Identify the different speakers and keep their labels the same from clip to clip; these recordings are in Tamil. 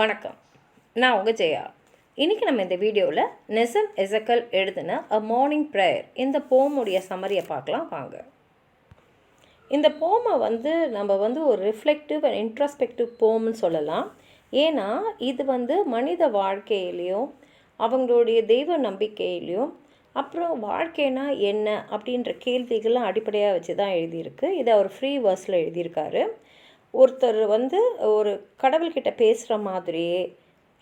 Speaker 1: வணக்கம். நான் உங்கள் ஜெயா. இன்றைக்கி நம்ம இந்த வீடியோவில் நெசம் எசக்கல் எழுதின அ மார்னிங் ப்ரேயர் இந்த போமுடைய சம்மரியை பார்க்கலாம் வாங்க. இந்த போமை வந்து நம்ம வந்து ஒரு ரிஃப்ளெக்டிவ் அண்ட் இன்ட்ராஸ்பெக்டிவ் போம்னு சொல்லலாம். ஏன்னா இது வந்து மனித வாழ்க்கையிலையும் அவங்களுடைய தெய்வ நம்பிக்கையிலையும் அப்புறம் வாழ்க்கைனா என்ன அப்படின்ற கேள்விகள்லாம் அடிப்படையாக வச்சு தான் எழுதியிருக்கு. இதை அவர் ஃப்ரீ வேர்ஸில் எழுதியிருக்காரு. ஒருத்தர் வந்து ஒரு கடவுள்கிட்ட பேசுகிற மாதிரி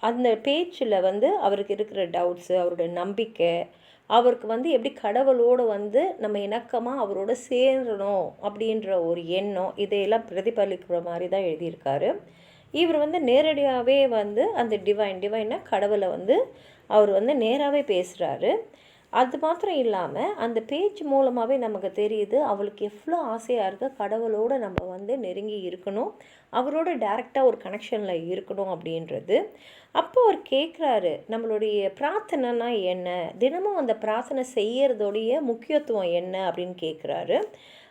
Speaker 1: அந்த பேச்சில் வந்து அவருக்கு இருக்கிற டவுட்ஸு அவருடைய நம்பிக்கை அவருக்கு வந்து எப்படி கடவுளோடு வந்து நம்ம இணக்கமாக அவரோட சேரணும் அப்படின்ற ஒரு எண்ணம் இதையெல்லாம் பிரதிபலிக்கிற மாதிரி தான் எழுதியிருக்காரு. இவர் வந்து நேரடியாகவே வந்து அந்த டிவைன் டிவைனாக கடவுளை வந்து அவர் வந்து நேராகவே பேசுகிறாரு அது மாத்திரம் இல்லாமல் அந்த பேச்சு மூலமாகவே நமக்கு தெரியுது அவளுக்கு எவ்வளோ ஆசையாக இருக்க கடவுளோடு நம்ம வந்து நெருங்கி இருக்கணும் அவரோட டேரெக்டாக ஒரு கனெக்ஷனில் இருக்கணும் அப்படின்றது. அப்போ அவர் கேட்குறாரு நம்மளுடைய பிரார்த்தனைனா என்ன? தினமும் அந்த பிரார்த்தனை செய்யறதோடைய முக்கியத்துவம் என்ன அப்படின்னு கேட்குறாரு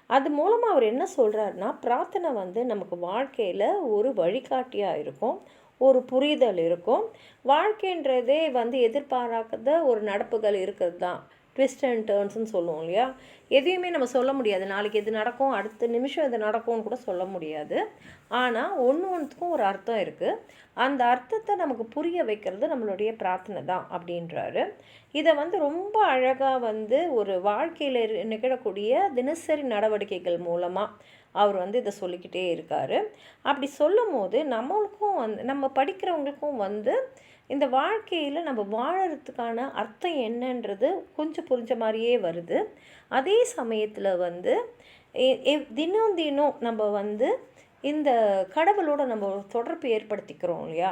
Speaker 1: அது மூலமாக அவர் என்ன சொல்கிறாருன்னா பிரார்த்தனை வந்து நமக்கு வாழ்க்கையில் ஒரு வழிகாட்டியாக இருக்கும். ஒரு புரிதல் இருக்கும். வாழ்க்கைன்றதே வந்து எதிர்பாராத ஒரு நடப்புகள் இருக்கிறது தான். ட்விஸ்ட் அண்ட் டேர்ன்ஸ்னு சொல்லுவோம் இல்லையா? எதையுமே நம்ம சொல்ல முடியாது. நாளைக்கு எது நடக்கும் அடுத்த நிமிஷம் இது நடக்கும்னு கூட சொல்ல முடியாது. ஆனால் ஒன்று ஒன்றுக்கும் ஒரு அர்த்தம் இருக்குது அந்த அர்த்தத்தை நமக்கு புரிய வைக்கிறது நம்மளுடைய பிரார்த்தனை தான் அப்படின்றாரு. இதை வந்து ரொம்ப அழகாக வந்து ஒரு வாழ்க்கையில் நிகழக்கூடிய தினசரி நடவடிக்கைகள் மூலமாக அவர் வந்து இதை சொல்லிக்கிட்டே இருக்கார். அப்படி சொல்லும் போது நம்மளுக்கும் வந்து நம்ம படிக்கிறவங்களுக்கும் வந்து இந்த வாழ்க்கையில் நம்ம வாழறதுக்கான அர்த்தம் என்னன்றது கொஞ்சம் புரிஞ்ச மாதிரியே வருது. அதே சமயத்தில் வந்து தினம் தினம் நம்ம வந்து இந்த கடவுளோட நம்ம தொடர்பு ஏற்படுத்திக்கிறோம் இல்லையா?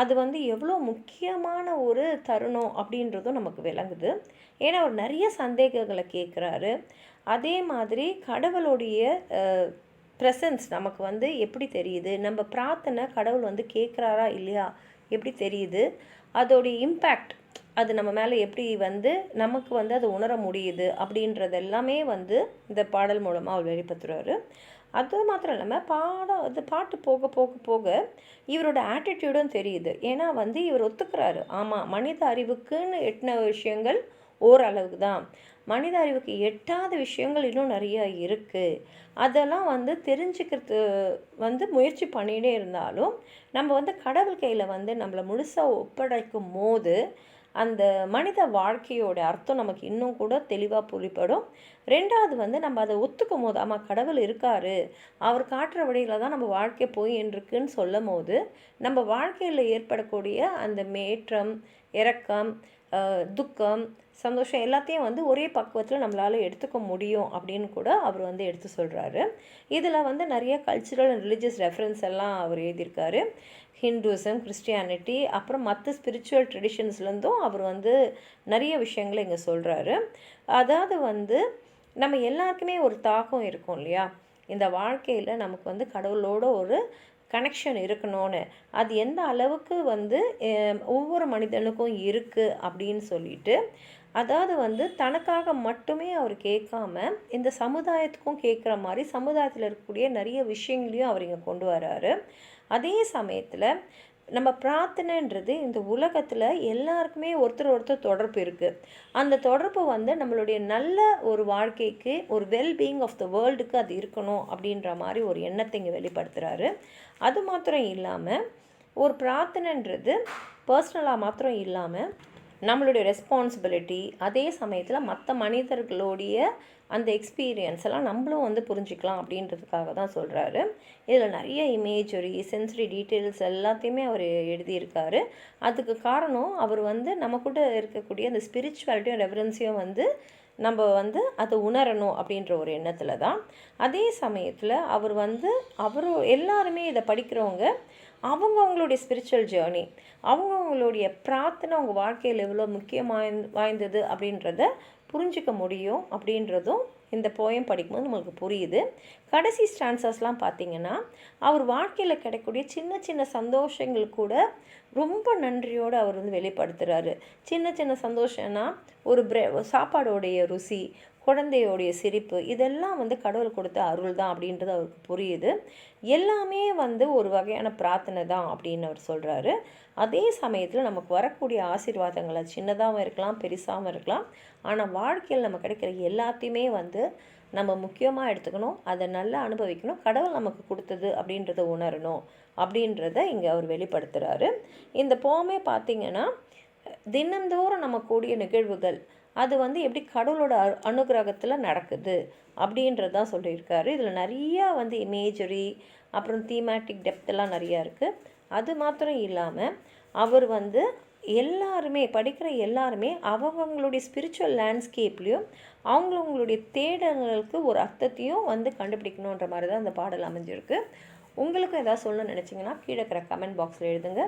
Speaker 1: அது வந்து எவ்வளோ முக்கியமான ஒரு தருணம் அப்படின்றதும் நமக்கு விளங்குது. ஏன்னா அவர் நிறைய சந்தேகங்களை கேட்குறாரு. அதே மாதிரி கடவுளுடைய ப்ரெசன்ஸ் நமக்கு வந்து எப்படி தெரியுது? நம்ம பிரார்த்தனை கடவுள் வந்து கேட்குறாரா இல்லையா? எப்படி தெரியுது? அதோடைய இம்பேக்ட் அது நம்ம மேலே எப்படி வந்து நமக்கு வந்து அது உணர முடியுது அப்படின்றது எல்லாமே வந்து இந்த பாடல் மூலமாக அவர் வெளிப்படுத்துகிறாரு அது மாத்திரம் இல்லாமல் பாடம் அது பாட்டு போக போக போக இவரோட ஆட்டிடியூடும் தெரியுது. ஏன்னா வந்து இவர் ஒத்துக்கிறாரு. ஆமாம் மனித அறிவுக்குன்னு எட்டின விஷயங்கள் ஓரளவுக்கு தான். மனித அறிவுக்கு எட்டாத விஷயங்கள் இன்னும் நிறையா இருக்குது அதெல்லாம் வந்து தெரிஞ்சுக்கிறது வந்து முயற்சி பண்ணிகிட்டே இருந்தாலும் நம்ம வந்து கடவுள் கையில் வந்து நம்மளை முழுசாக ஒப்படைக்கும் போது அந்த மனித வாழ்க்கையோட அர்த்தம் நமக்கு இன்னும் கூட தெளிவாக புரிப்படும் ரெண்டாவது வந்து நம்ம அதை ஒத்துக்கும் போது ஆமாம் கடவுள் இருக்கார். அவர் காட்டுற வழியில் தான் நம்ம வாழ்க்கை போய் இருக்குன்னு சொல்லும் போது நம்ம வாழ்க்கையில் ஏற்படக்கூடிய அந்த மேற்றம் இறக்கம் துக்கம் சந்தோஷம் எல்லாத்தையும் வந்து ஒரே பக்குவத்தில் நம்மளால் எடுத்துக்க முடியும் அப்படின்னு கூட அவர் வந்து எடுத்து சொல்கிறாரு இதில் வந்து நிறைய கல்ச்சுரல் அண்ட் ரிலீஜியஸ் ரெஃபரன்ஸ் எல்லாம் அவர் எழுதியிருக்காரு. ஹிந்துசம் கிறிஸ்டியானிட்டி அப்புறம் மற்ற ஸ்பிரிச்சுவல் ட்ரெடிஷன்ஸ்லேருந்தும் அவர் வந்து நிறைய விஷயங்களை இங்கே சொல்கிறாரு அதாவது வந்து நம்ம எல்லாருக்குமே ஒரு தாக்கம் இருக்கும் இல்லையா? இந்த வாழ்க்கையில் நமக்கு வந்து கடவுளோட ஒரு கனெக்ஷன் இருக்கணும்னு. அது எந்த அளவுக்கு வந்து ஒவ்வொரு மனிதனுக்கும் இருக்குது அப்படின்னு சொல்லிட்டு அதாவது வந்து தனக்காக மட்டுமே அவர் கேட்காம இந்த சமுதாயத்துக்கும் கேட்குற மாதிரி சமுதாயத்தில் இருக்கக்கூடிய நிறைய விஷயங்களையும் அவர் இங்கே கொண்டு வராரு. அதே சமயத்தில் நம்ம பிரார்த்தனைன்றது இந்த உலகத்தில் எல்லாருக்குமே ஒருத்தர் ஒருத்தர் தொடர்பு இருக்குது அந்த தொடர்பு வந்து நம்மளுடைய நல்ல ஒரு வாழ்க்கைக்கு ஒரு வெல்பீயிங் ஆஃப் த வேர்ல்டுக்கு அது இருக்கணும் அப்படின்ற மாதிரி ஒரு எண்ணத்தை இங்கே வெளிப்படுத்துகிறாரு அது மாத்திரம் இல்லாமல் ஒரு பிரார்த்தனைன்றது பர்சனலாக மாத்திரம் இல்லாமல் நம்மளுடைய ரெஸ்பான்சிபிலிட்டி அதே சமயத்தில் மற்ற மனிதர்களுடைய அந்த எக்ஸ்பீரியன்ஸ் எல்லாம் நம்மளும் வந்து புரிஞ்சுக்கலாம் அப்படின்றதுக்காக தான் சொல்கிறாரு இதில் நிறைய இமேஜரி சென்சரி டீட்டெயில்ஸ் எல்லாத்தையுமே அவர் எழுதியிருக்காரு. அதுக்கு காரணம் அவர் வந்து நம்ம கூட இருக்கக்கூடிய அந்த ஸ்பிரிச்சுவாலிட்டியும் ரெஃபரன்ஸையும் வந்து நம்ம வந்து அதை உணரணும் அப்படின்ற ஒரு எண்ணத்தில் தான். அதே சமயத்தில் அவர் வந்து அவரும் எல்லாருமே இதை படிக்கிறவங்க அவங்க அவங்களுடைய ஸ்பிரிச்சுவல் ஜேர்னி அவங்கவுங்களுடைய பிரார்த்தனை அவங்க வாழ்க்கையில் எவ்வளோ முக்கியமாக வாய்ந்தது அப்படின்றத புரிஞ்சிக்க முடியும் அப்படின்றதும் இந்த போயம் படிக்கும்போது நம்மளுக்கு புரியுது. கடைசி ஸ்டான்சர்ஸ்லாம் பார்த்திங்கன்னா அவர் வாழ்க்கையில் கிடைக்கக்கூடிய சின்ன சின்ன சந்தோஷங்கள் கூட ரொம்ப நன்றியோடு அவர் வந்து வெளிப்படுத்துகிறாரு சின்ன சின்ன சந்தோஷம்னா ஒரு ப்ரெ சாப்பாடோடைய ருசி குழந்தையோடைய சிரிப்பு இதெல்லாம் வந்து கடவுள் கொடுத்த அருள் தான் அப்படின்றது அவருக்கு புரியுது. எல்லாமே வந்து ஒரு வகையான பிரார்த்தனை தான் அப்படின்னு அவர் சொல்கிறாரு அதே சமயத்தில் நமக்கு வரக்கூடிய ஆசீர்வாதங்களை சின்னதாகவும் இருக்கலாம் பெருசாகவும் இருக்கலாம். ஆனால் வாழ்க்கையில் நம்ம கிடைக்கிற எல்லாத்தையுமே வந்து நம்ம முக்கியமாக எடுத்துக்கணும் அதை நல்லா அனுபவிக்கணும் கடவுள் நமக்கு கொடுத்தது அப்படின்றத உணரணும் அப்படின்றத இங்கே அவர் வெளிப்படுத்துகிறாரு இந்த போமே பார்த்திங்கன்னா தினந்தோறும் நம்ம கூடிய நிகழ்வுகள் அது வந்து எப்படி கடவுளோட அனுகிரகத்தில் நடக்குது அப்படின்றது தான் சொல்லியிருக்காரு. இதில் நிறையா வந்து இமேஜரி அப்புறம் தீமேட்டிக் டெப்த்தெல்லாம் நிறையா இருக்குது அது மாத்திரம் இல்லாமல் அவர் வந்து எல்லாருமே படிக்கிற எல்லாருமே அவங்கவுங்களுடைய ஸ்பிரிச்சுவல் லேண்ட்ஸ்கேப்லேயும் அவங்கவுங்களுடைய தேடல்களுக்கு ஒரு அர்த்தத்தையும் வந்து கண்டுபிடிக்கணுன்ற மாதிரி தான் அந்த பாடல் அமைஞ்சிருக்கு. உங்களுக்கும் எதாவது சொல்ல நினச்சிங்கன்னா கீழே இருக்கிற கமெண்ட் பாக்ஸில் எழுதுங்க.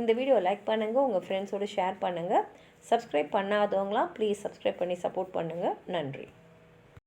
Speaker 1: இந்த வீடியோ லைக் பண்ணுங்கள் உங்கள் ஃப்ரெண்ட்ஸோடு ஷேர் பண்ணுங்கள் சப்ஸ்கிரைப் பண்ணாதவங்களாம் ப்ளீஸ் சப்ஸ்கிரைப் பண்ணி சப்போர்ட் பண்ணுங்கள் நன்றி.